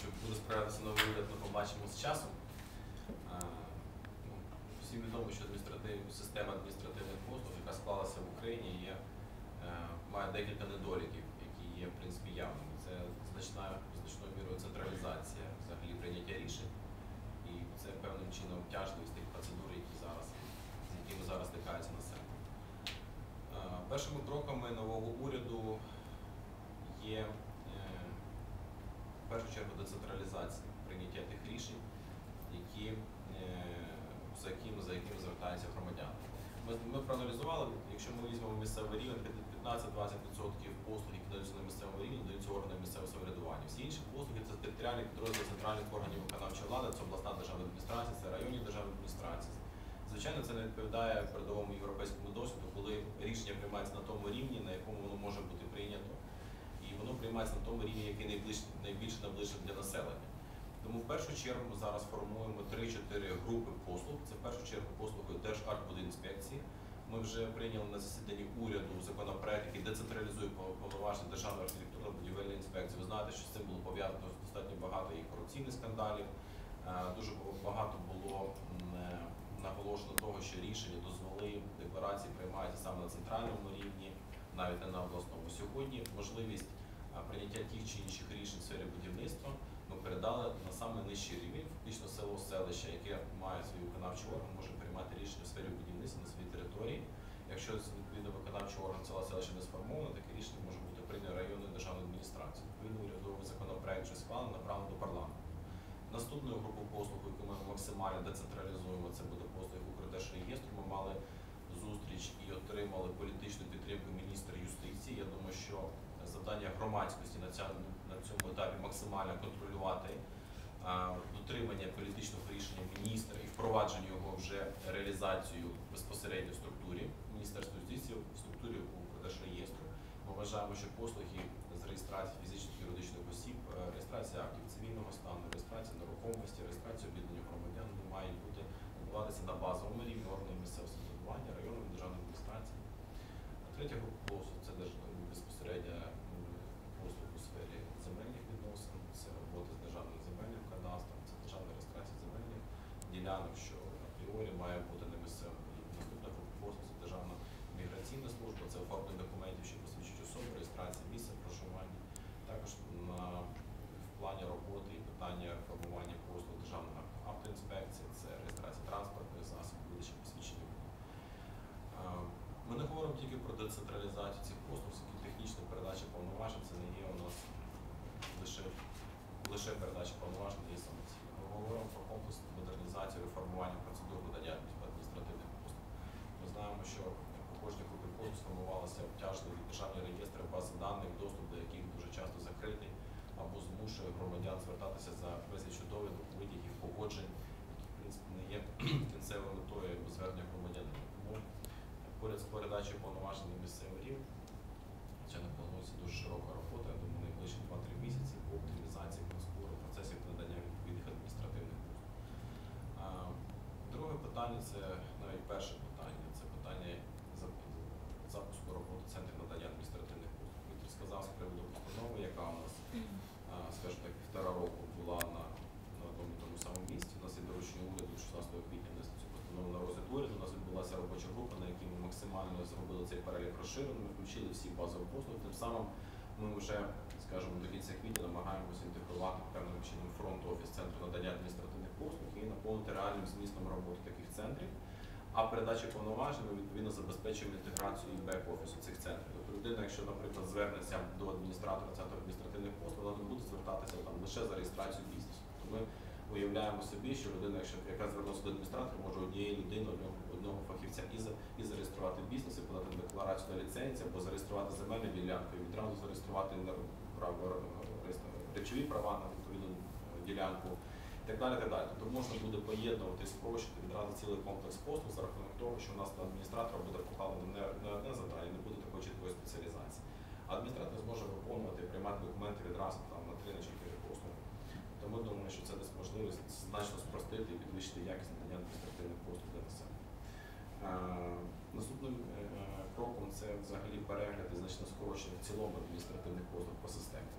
що буде справлятися новий уряд, ми побачимо з часом. Ну, Всім відомо, що адміністратив- система адміністративних послуг, яка склалася в Україні, є, е, має декілька недоліків, які є в принципі явними. Це значна значною мірою централізація взагалі прийняття рішень, і це певним чином тяжливість тих процедур, які зараз, з якими зараз стикається населення. Е, Першими кроками нового уряду є в першу чергу децентралізація прийняття тих рішень, які, е, за якими, за якими звертаються громадяни. Ми, ми проаналізували, якщо ми візьмемо місцевий рівень, 15-20% послуг, які даються на місцевому рівні, даються органами місцевого самоврядування. Всі інші послуги це територіальні підрозділи центральних органів виконавчої влади, це обласна державна адміністрація, це районні державні адміністрації. Звичайно, це не відповідає передовому європейському досвіду, коли рішення приймається на тому рівні, на якому воно може бути прийнято, воно приймається на тому рівні, який найближче, найбільше наближений для населення. Тому в першу чергу ми зараз формуємо 3-4 групи послуг. Це в першу чергу послуги Держархбудінспекції. Ми вже прийняли на засіданні уряду законопроект, який децентралізує повноваження Державної архітектурно-будівельної інспекції. Ви знаєте, що з цим було пов'язано достатньо багато і корупційних скандалів. Е, Дуже багато було е, наголошено того, що рішення, дозволи, декларації приймаються саме на центральному рівні, навіть не на обласному. Сьогодні можливість прийняття тих чи інших рішень в сфері будівництва ми передали на саме нижчий рівень, фактично село селище, яке має свій виконавчий орган, може приймати рішення в сфері будівництва на своїй території. Якщо відповідно виконавчий орган села селища не сформовано, таке рішення може бути прийнято районною державною адміністрацією. Відповідно, урядовий законопроект вже схвалений, направлений до парламенту. Наступною групою послуг, яку ми максимально децентралізуємо, це буде послуги Укрдержреєстру. Ми мали зустріч і отримали політичну підтримку міністра юстиції. Я думаю, що завдання громадськості на цьому, на цьому етапі максимально контролювати дотримання політичного рішення міністра і впровадження його вже реалізацію безпосередньо в структурі Міністерства юстиції, в структурі Укрдержреєстру. Ми вважаємо, що послуги з реєстрації фізичних і юридичних осіб, е, реєстрація актів цивільного стану, реєстрація нерухомості, реєстрація об'єднання громадян вони мають бути відбуватися на базовому рівні органів місцевого самоврядування, районної державної адміністрації. А Третя група послуг це держ- безпосередньо м, послуг у сфері земельних відносин, це робота з державним земельним кадастром, це державна реєстрація земельних ділянок, що апріорі має бути на місцевому рівні. Наступна група послуг це державна міграційна служба, це оформлення документів, що посвідчують особу, реєстрація місця проживання. Також на в плані роботи і питання формування послуг державної автоінспекції, це реєстрація транспортних засобів, видача посвідчення. водія. А, Ми тільки про децентралізацію цих послуг, технічна передача повноважень це не є у нас лише, лише передача повноважень, не є самоцільно. Ми говоримо про комплексну модернізацію, реформування процедур надання адміністративних послуг. Ми знаємо, що по кожній групі послуг сформувалися обтяжливі державні реєстри, бази даних, доступ до яких дуже часто закритий або змушує громадян звертатися за безліч довідок, витягів, погоджень, які в принципі не є кінцевою метою звернення громадянина. Тому передачею повноважень на місцевий це не планується дуже широка робота, я думаю, найближчі 2-3 місяці по оптимізації процедури процесів надання відповідних адміністративних послуг. Друге питання це навіть перше питання, це питання запуску роботи центрів надання адміністративних послуг. Віктор сказав з приводу постанови, яка у нас, скажімо так, півтора року була на, на тому самому місці. У нас є доручення уряду 16 квітня постанову на розгляд уряду. У нас відбулася робоча група, на якій ми максимально зробили цей перелік розширений, ми включили всі базові послуги. Тим самим ми вже, скажімо, до кінця квітня намагаємося інтегрувати певним чином фронт офіс центру надання адміністративних послуг і наповнити реальним змістом роботи таких центрів. А передача повноважень ми відповідно забезпечуємо інтеграцію і бек-офісу цих центрів. Тобто людина, якщо, наприклад, звернеться до адміністратора центру адміністративних послуг, вона не буде звертатися там лише за реєстрацію бізнесу. Тобто ми уявляємо собі, що людина, якщо яка звернулася до адміністратора, може однієї людини, одного, одного фахівця і, за і зареєструвати бізнес, і подати декларацію на ліцензію, або зареєструвати земельну ділянку, і відразу зареєструвати е, речові права на відповідну е, ділянку. І так далі, так далі. Тобто можна буде поєднувати спрощити відразу цілий комплекс послуг за рахунок того, що у нас на адміністратора буде покладено не одне завдання, не буде такої чіткої спеціалізації. Адміністратор зможе виконувати і приймати документи відразу там, на три на чотири значно спростити і підвищити якість надання адміністративних послуг для населення. Наступним е, кроком це взагалі перегляд і значне скорочення в цілому адміністративних послуг по системі.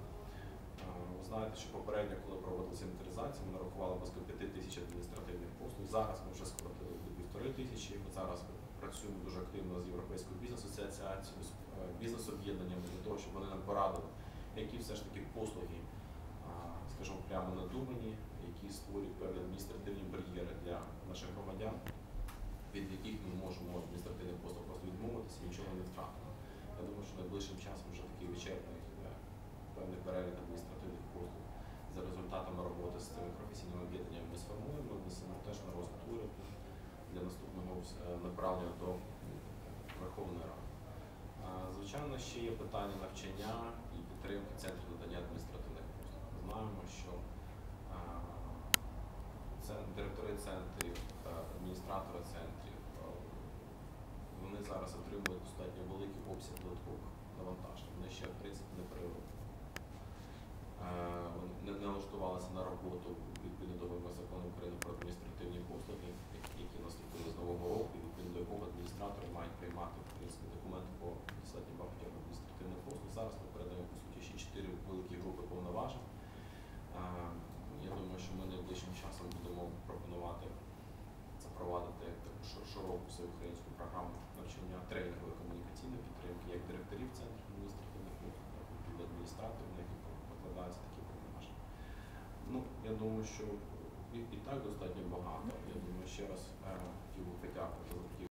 Ви знаєте, знаєте, що попередньо, коли проводилася інвентаризація, ми нарахували близько 5 тисяч адміністративних послуг. Зараз ми вже скоротили до півтори тисячі. Ми зараз працюємо дуже активно з Європейською бізнес-асоціацією, з е, бізнес-об'єднаннями для того, щоб вони нам порадили, які все ж таки послуги, скажімо, прямо надумані, які створюють певні адміністративні бар'єри для наших громадян, від яких ми можемо адміністративних послуг просто відмовитися нічого не втратимо. Я думаю, що найближчим часом вже такий вичерпний е, певний перелік адміністративних послуг за результатами роботи з цими професійними об'єднаннями ми сформуємо, внесемо теж на розгляд уряду для наступного е, направлення до Верховної Ради. Звичайно, ще є питання навчання і підтримки центрів надання адміністративних послуг. Ми знаємо, що директори центрів, адміністратори центрів, е, вони зараз отримують достатньо великий обсяг додаткових навантажень. Вони ще, в принципі, не перероблені. Е, Вони не налаштувалися на роботу відповідно до вимог закону України про адміністративні послуги, які- наступили з нового року, і відповідно до якого адміністратори мають приймати в принципі документи по достатньо багатьох адміністративних послуг. Зараз ми передаємо по суті ще чотири великі групи повноважень. Е, Я думаю, що ми найближчим часом будемо пропонувати запровадити таку шир- широку всеукраїнську програму навчання тренінгової комунікаційної підтримки як директорів центрів адміністративних послуг, так і адміністраторів, на яких покладаються такі повноваження. Ну, я думаю, що і, і так достатньо багато. Я думаю, ще раз е, хотів би подякувати